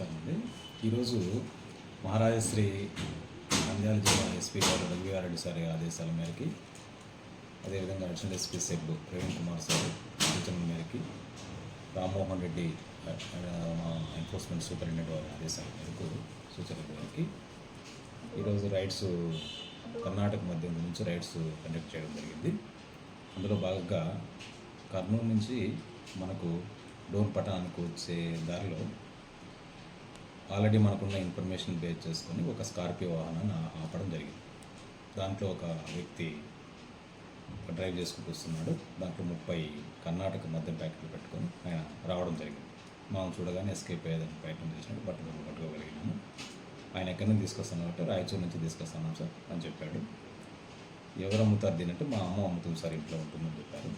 నమస్కారం అండి. ఈరోజు మహారాజశ్రీ నంద్యాల జిల్లా ఎస్పీ గారు రఘువీరారెడ్డి సార్ ఆదేశాల మేరకి అదేవిధంగా additional SP SEB Praveen Kumar sir సూచనల మేరకి రామ్మోహన్ రెడ్డి మా ఎన్ఫోర్స్మెంట్ సూపరింటెండెంట్ వారి ఆదేశాల మేరకు సూచనల మేరకి ఈరోజు రైడ్స్ కర్ణాటక మధ్య నుంచి రైడ్స్ కండక్ట్ చేయడం జరిగింది. అందులో భాగంగా కర్నూలు నుంచి మనకు డోన్ పట్టణానికి వచ్చే దారిలో ఆల్రెడీ మనకున్న ఇన్ఫర్మేషన్ బేస్ చేసుకొని ఒక స్కార్పియో వాహనాన్ని ఆపడం జరిగింది. దాంట్లో ఒక వ్యక్తి డ్రైవ్ చేసుకుంటూ వస్తున్నాడు. దాంట్లో ముప్పై కర్ణాటక మద్యం ప్యాకెట్లు పెట్టుకొని ఆయన రావడం జరిగింది. మనం చూడగానే ఎస్కేప్ అయ్యేదని ప్రయత్నం చేసినట్టు పట్టుకొని పట్టుకోగలిగినాము ఆయన ఎక్కడి నుంచి తీసుకొస్తాను రాయచూరు నుంచి తీసుకొస్తాను సార్ అని చెప్పాడు. ఎవరు అమ్ముతారు దీని మా అమ్మ అమ్ముతుంది సార్ ఇంట్లో ఉంటుందని చెప్పారు.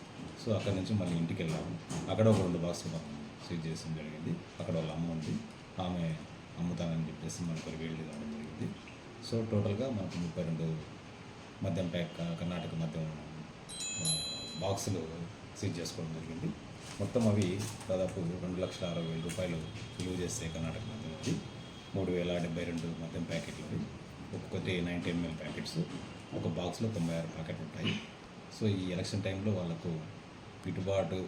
సో అక్కడ నుంచి మళ్ళీ ఇంటికి వెళ్ళాము. అక్కడ ఒక రెండు బాక్సులు మనం సీజ్ చేసిన జరిగింది. అక్కడ వాళ్ళ అమ్మ ఉంది. ఆమె అమ్ముతానని చెప్పేసి మనకు ఒక వేడి రావడం జరిగింది. సో టోటల్గా మనకు ముప్పై రెండు మద్యం ప్యాక్ కర్ణాటక మద్యం బాక్సులు సీజ్ చేసుకోవడం జరిగింది. మొత్తం అవి దాదాపు రెండు లక్షల అరవై వేల రూపాయలు విలువ చేస్తే కర్ణాటక మద్యం అది మూడు వేల డెబ్బై రెండు మద్యం ప్యాకెట్లు అవి. ఒక్కొక్కటి నైంటీ ఎంఎల్ ప్యాకెట్స్. ఒక బాక్స్లో తొంభై ఆరు ప్యాకెట్లు ఉంటాయి. సో ఈ ఎలక్షన్ టైంలో వాళ్ళకు గిట్టుబాటు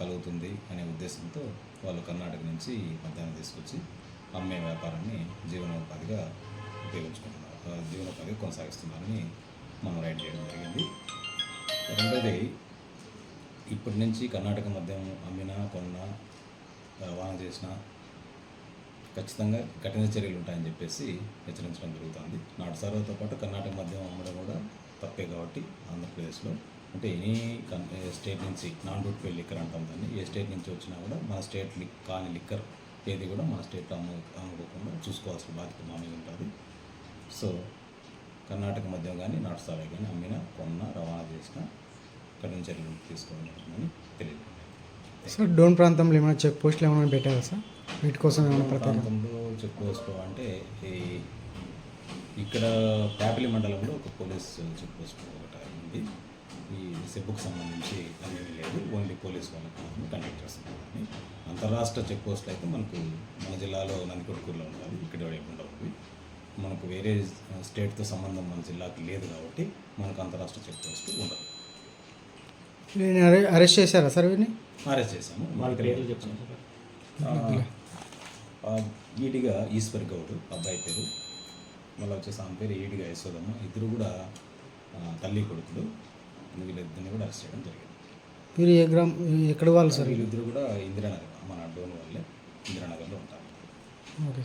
కలుగుతుంది అనే ఉద్దేశంతో వాళ్ళు కర్ణాటక నుంచి ఈ మద్యాన్ని తీసుకొచ్చి అమ్మే వ్యాపారాన్ని జీవనోపాధిగా ఉపయోగించుకుంటున్నారు. జీవనోపాధిగా కొనసాగిస్తున్నారని మనం రైడ్ చేయడం జరిగింది. రెండోది ఇప్పటి నుంచి కర్ణాటక మద్యం అమ్మినా కొన్నా రవాణా చేసినా ఖచ్చితంగా కఠిన చర్యలు ఉంటాయని చెప్పేసి హెచ్చరించడం జరుగుతుంది. నాటు సర్వతో పాటు కర్ణాటక మద్యం అమ్మడం కూడా తప్పే కాబట్టి ఆంధ్రప్రదేశ్లో. అంటే ఎనీ కన్- స్టేట్ నుంచి నాన్ రూట్ ఫెయిల్ లిక్కర్ అంటాం దాన్ని ఏ స్టేట్ నుంచి వచ్చినా కూడా మన స్టేట్ లిక్ కాని లిక్కర్ ఏది కూడా మన స్టేట్లో అమ్ము అమ్ముకోకుండా చూసుకోవాల్సిన బాధ్యత మా మీద ఉంటుంది. సో కర్ణాటక మద్యం కానీ నాటు సారాయి కానీ అమ్మినా కొన్నా రవాణా చేసినా కఠిన చర్యలు తీసుకోవడం జరుగుతుందని తెలియదు. సార్ డోన్ ప్రాంతంలో ఏమైనా చెక్ పోస్టులు ఏమైనా పెట్టారా సార్? వీటి కోసం ఏమైనా ప్రాంతంలో చెక్ పోస్ట్ అంటే ఈ ఇక్కడ ప్యాపిలి మండలంలో ఒక పోలీస్ చెక్ పోస్ట్ ఒకటి ఉంది. సెబ్బుకు సంబంధించి అదేమీ లేదు. ఓన్లీ పోలీస్ వాళ్ళకి మాత్రమే కండక్ట్ చేస్తున్నారు దాన్ని అంతరాష్ట్ర చెక్ పోస్టులు అయితే మనకు మన జిల్లాలో నందికొట్కూరులో ఉండాలి ఇక్కడ ఉండవు. మనకు వేరే స్టేట్తో సంబంధం మన జిల్లాకి లేదు కాబట్టి మనకు అంతరాష్ట్ర చెక్ పోస్ట్ ఉండదు. నేను అరె- అరెస్ట్ చేశారా సార్ వీటిని అరెస్ట్ చేశాము. వాళ్ళ పేర్లు చెప్పండి ఈడిగా ఈశ్వర్ గౌడ్ అబ్బాయి పేరు. మళ్ళీ వచ్చేసి ఆమె పేరు ఈడిగా యశోదమ్మ. ఇద్దరు కూడా తల్లి కొడుకులు. వీళ్ళిద్దరిని కూడా అరెస్ట్ చేయడం జరిగింది. మీరు ఏ గ్రామ్ ఎక్కడ వాళ్ళు సార్? వీళ్ళిద్దరు కూడా ఇందిరానగర్ మన డోన్ వాళ్ళే ఇందిరానగర్లో ఉంటారు. ఓకే